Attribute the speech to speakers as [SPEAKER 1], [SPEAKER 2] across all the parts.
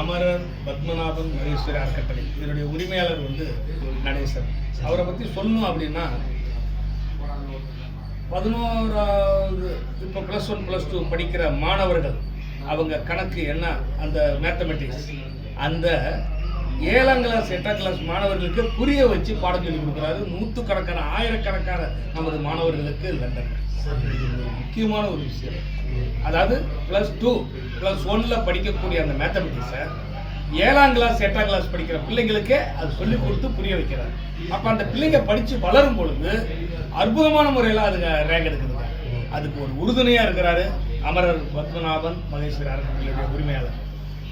[SPEAKER 1] அமரர் பத்மநாபன் மகேஸ்வரி அறக்கட்டளை. இதனுடைய உரிமையாளர் வந்து நடேசன். அவரை பற்றி சொல்லணும் அப்படின்னா பதினோராவது இப்போ ப்ளஸ் ஒன் ப்ளஸ் டூ படிக்கிற மாணவர்கள் அவங்க கணக்கு என்ன? அந்த மேத்தமெட்டிக்ஸ் அந்த ஏழாம் கிளாஸ் எட்டாம் கிளாஸ் மாணவர்களுக்கு புரிய வச்சு பாடம் சொல்லி கொடுக்குறாரு. நூற்றுக்கணக்கான ஆயிரக்கணக்கான நமது மாணவர்களுக்கு லண்டன். முக்கியமான ஒரு விஷயம். அதாவது ப்ளஸ் டூ ப்ளஸ் ஒன்னில் படிக்கக்கூடிய அந்த மேத்தமெட்டிக்ஸை ஏழாம் கிளாஸ் எட்டாம் கிளாஸ் படிக்கிற பிள்ளைங்களுக்கே அது சொல்லி கொடுத்து புரிய வைக்கிறார். அப்போ அந்த பிள்ளைங்க படித்து வளரும் பொழுது அற்புதமான முறையில் அதுங்க ரேங்க் எடுக்குதுங்க. அதுக்கு ஒரு உறுதுணையாக இருக்கிறாரு. அமரர் பத்மநாபன் மகேஸ்வரி அறக்கட்டளையுடைய உரிமையாளர்.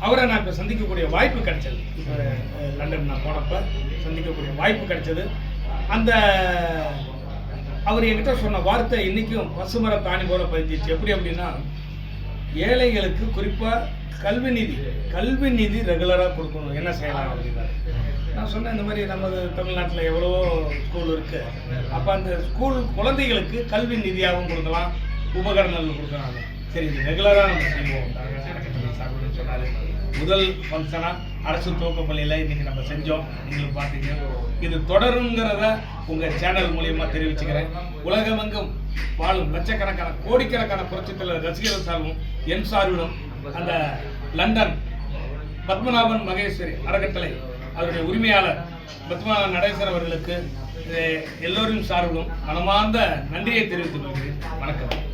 [SPEAKER 1] அவரை நான் இப்போ சந்திக்கக்கூடிய வாய்ப்பு கிடைச்சது லண்டன் நான் போனப்போ சந்திக்கக்கூடிய வாய்ப்பு கிடைச்சது அந்த அவர் என்கிட்ட சொன்ன வார்த்தை இன்னைக்கும் பசுமர தாணி போல பதிஞ்சிச்சு எப்படி அப்படின்னா ஏழைகளுக்கு குறிப்பாக கல்வி நிதி கல்வி நிதி ரெகுலராக கொடுக்கணும் என்ன செய்யலாம் அப்படின்னா நான் சொன்னேன் இந்த மாதிரி நமது தமிழ்நாட்டில் எவ்வளவோ ஸ்கூல் இருக்குது அப்போ அந்த ஸ்கூல் குழந்தைகளுக்கு கல்வி நிதியாகவும் கொடுக்கலாம் உபகரணங்கள் கொடுக்குறாங்க சரி இது ரெகுலராக நம்ம செய்வோம் அறக்கட்டளை சொன்னார் முதல் ஃபங்க்ஷனாக அரசு துவக்கப்பள்ளியில் இன்னைக்கு நம்ம செஞ்சோம். நீங்களும் பார்த்தீங்க. இது தொடருங்கிறத உங்கள் சேனல் மூலியமாக தெரிவிச்சுக்கிறேன். உலகமெங்கும் வாழும் லட்சக்கணக்கான கோடிக்கணக்கான புரட்சித்தலைவர் ரசிகர்கள் சார்பும் என் சார்பிலும் அந்த லண்டன் பத்மநாபன் மகேஸ்வரி அறக்கட்டளை அவருடைய உரிமையாளர் பத்மநாபன் நடேசர் அவர்களுக்கு எல்லோரும் சார்பிலும் மனமார்ந்த நன்றியை தெரிவித்துக் கொள்கிறேன். வணக்கம்.